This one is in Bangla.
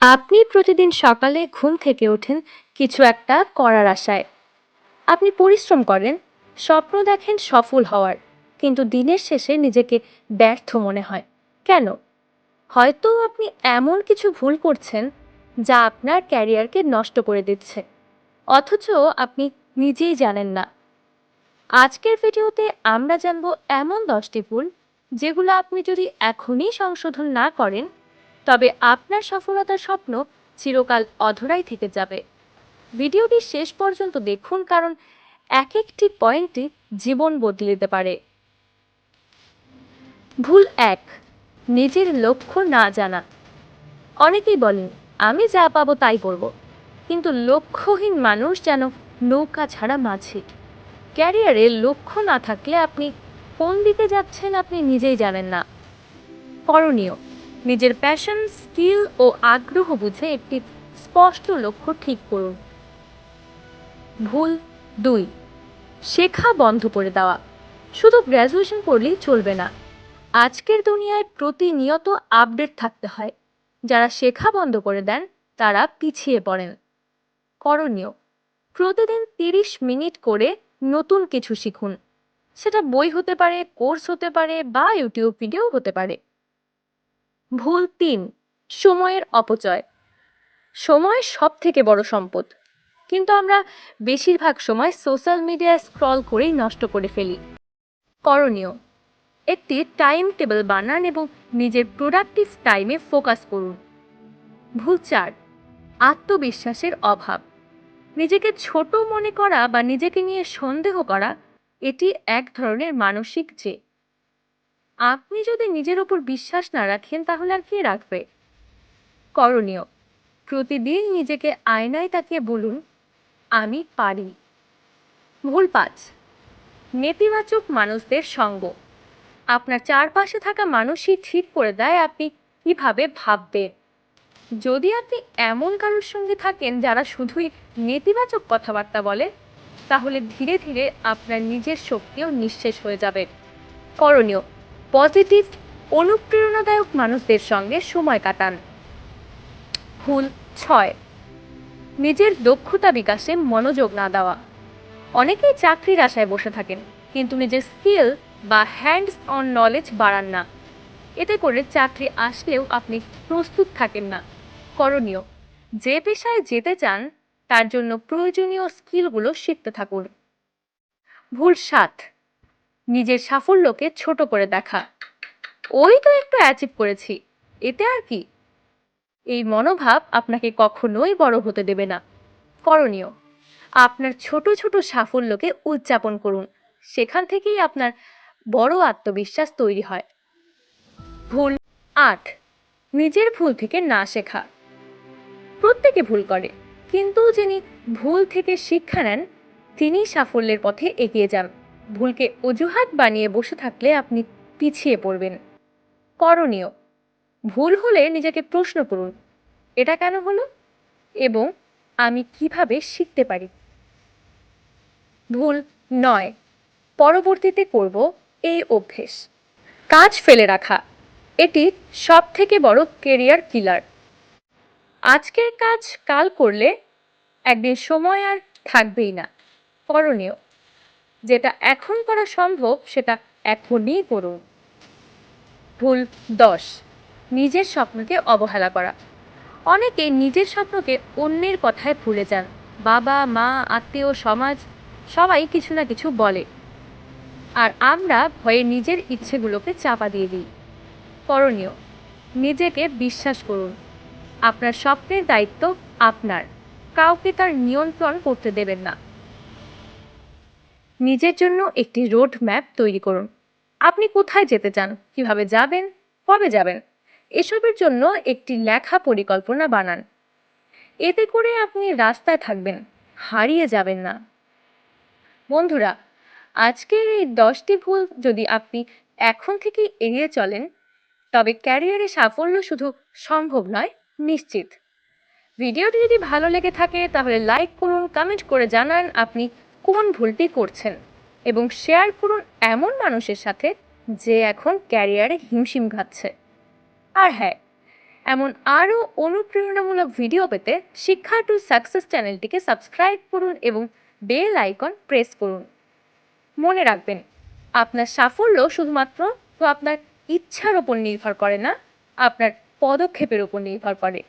আপনি প্রতিদিন সকালে ঘুম থেকে ওঠেন কিছু একটা করার আশায়। আপনি পরিশ্রম করেন, স্বপ্ন দেখেন সফল হওয়ার, কিন্তু দিনের শেষে নিজেকে ব্যর্থ মনে হয়। কেন? হয়তো আপনি এমন কিছু ভুল করছেন যা আপনার ক্যারিয়ারকে নষ্ট করে দিচ্ছে। অথচ আপনি নিজেই জানেন না। আজকের ভিডিওতে আমরা জানব এমন দশটি ভুল যেগুলো আপনি যদি এখনই সংশোধন না করেন তবে আপনার সফলতার স্বপ্ন চিরকাল অধরাই থেকে যাবে। ভিডিওটি শেষ পর্যন্ত দেখুন কারণ এক একটি পয়েন্টই জীবন বদলে দিতে পারে। ভুল এক, নিজের লক্ষ্য না জানা। অনেকেই বলেন, আমি যা পাবো তাই করব। কিন্তু লক্ষ্যহীন মানুষ যেন নৌকা ছাড়া মাঝি। ক্যারিয়ারে লক্ষ্য না থাকলে আপনি কোন দিকে যাচ্ছেন আপনি নিজেই জানেন না। করণীয় নিজের প্যাশন স্কিল ও আগ্রহ বুঝে একটি স্পষ্ট লক্ষ্য ঠিক করুন। ভুল দুই, শেখা বন্ধ করে দেওয়া। শুধু গ্র্যাজুয়েশন করলেই চলবে না। আজকের দুনিয়ায় প্রতিনিয়ত আপডেট থাকতে হয়। যারা শেখা বন্ধ করে দেন, তারা পিছিয়ে পড়েন। করণীয়, প্রতিদিন তিরিশ মিনিট করে নতুন কিছু শিখুন। সেটা বই হতে পারে, কোর্স হতে পারে বা ইউটিউব ভিডিও হতে পারে। ভুল তিন, সময়ের অপচয়। সময় সব থেকে বড় সম্পদ। কিন্তু আমরা বেশিরভাগ সময় সোশ্যাল মিডিয়ায় স্ক্রল করেই নষ্ট করে ফেলি। করণীয়, একটি টাইম টেবিল বানান এবং নিজের প্রোডাক্টিভ টাইমে ফোকাস করুন। ভুল চার, আত্মবিশ্বাসের অভাব। নিজেকে ছোট মনে করা বা নিজেকে নিয়ে সন্দেহ করা, এটি এক ধরনের মানসিক যে আপনি যদি নিজের ওপর বিশ্বাস না রাখেন, তাহলে আর কে রাখবে? করণীয়। প্রতিদিন নিজেকে আয়নায় তাকিয়ে বলুন, আমি পারি। ভুল পাঁচ নেতিবাচক মানুষদের সঙ্গ। আপনার চারপাশে থাকা মানুষই ঠিক করে দেয় আপনি কীভাবে ভাববেন। যদি আপনি এমন কারোর সঙ্গে থাকেন যারা শুধুই নেতিবাচক কথাবার্তা বলে, তাহলে ধীরে ধীরে আপনার নিজের শক্তিও নিঃশেষ হয়ে যাবে। করণীয় পজিটিভ, অনুপ্রেরণাদায়ক মানুষদের সঙ্গে সময় কাটান। ভুল, ছয়, নিজের দক্ষতা বিকাশে মনোযোগ না দেওয়া। অনেকেই চাকরির আশায় বসে থাকেন, কিন্তু নিজের স্কিল বা হ্যান্ডস অন নলেজ বাড়ান না। এতে করে চাকরি আসলেও আপনি প্রস্তুত থাকেন না। করণীয়, যে পেশায় যেতে চান, তার জন্য প্রয়োজনীয় স্কিলগুলো শিখতে থাকুন। ভুল, সাত নিজের সাফল্যকে ছোট করে দেখা। ওই তো একটু অ্যাচিভ করেছি। এতে আর কি? এই মনোভাব আপনাকে কখনোই বড় হতে দেবে না। করণীয়, আপনার ছোট ছোট সাফল্যকে উদযাপন করুন। সেখান থেকেই আপনার বড় আত্মবিশ্বাস তৈরি হয়। ভুল আট, নিজের ভুল থেকে না শেখা। প্রত্যেকে ভুল করে, কিন্তু যিনি ভুল থেকে শিক্ষা নেন তিনি সাফল্যের পথে এগিয়ে যান। ভুলকে অজুহাত বানিয়ে বসে থাকলে আপনি পিছিয়ে পড়বেন। করণীয়, ভুল হলে নিজেকে প্রশ্ন করুন, এটা কেন হলো? এবং আমি কীভাবে শিখতে পারি? ভুল নয়, পরবর্তীতে করব এই অভ্যেস। কাজ ফেলে রাখা, এটি সব থেকে বড় কেরিয়ার কিলার আজকের কাজ কাল করলে একদিন সময় আর থাকবেই না। করণীয় যেটা এখন করা সম্ভব, সেটা এখনই করুন। ভুল দশ নিজের স্বপ্নকে অবহেলা করা। অনেকে নিজের স্বপ্নকে অন্যের কথায় ভুলে যান। বাবা, মা, আত্মীয়, সমাজ, সবাই কিছু না কিছু বলে। আর আমরা ভয়ে নিজের ইচ্ছেগুলোকে চাপা দিয়ে দিই। করণীয়, নিজেকে বিশ্বাস করুন। আপনার স্বপ্নের দায়িত্ব আপনার। কাউকে তার নিয়ন্ত্রণ করতে দেবেন না। নিজের জন্য একটি রোড ম্যাপ তৈরি করুন। আপনি কোথায় যেতে চান? কীভাবে যাবেন? কবে যাবেন? এসবের জন্য একটি লেখা পরিকল্পনা বানান। এতে করে আপনি রাস্তায় থাকবেন, হারিয়ে যাবেন না। বন্ধুরা, আজকের এই দশটি ভুল যদি আপনি এখন থেকে এড়িয়ে চলেন, তবে ক্যারিয়ারে সাফল্য শুধু সম্ভব নয়, নিশ্চিত। ভিডিওটি যদি ভালো লেগে থাকে, তাহলে লাইক করুন, কমেন্ট করে জানান আপনি কোন ভুলটি করছেন? এবং শেয়ার করুন এমন মানুষের সাথে যে এখন ক্যারিয়ারে হিমশিম খাচ্ছে। আর হ্যাঁ এমন আরও অনুপ্রেরণামূলক ভিডিও পেতে শিক্ষা টু সাকসেস চ্যানেলটিকে সাবস্ক্রাইব করুন এবং বেল আইকন প্রেস করুন। মনে রাখবেন, আপনার সাফল্য শুধুমাত্র তো আপনার ইচ্ছার ওপর নির্ভর করে না, আপনার পদক্ষেপের ওপর নির্ভর করে।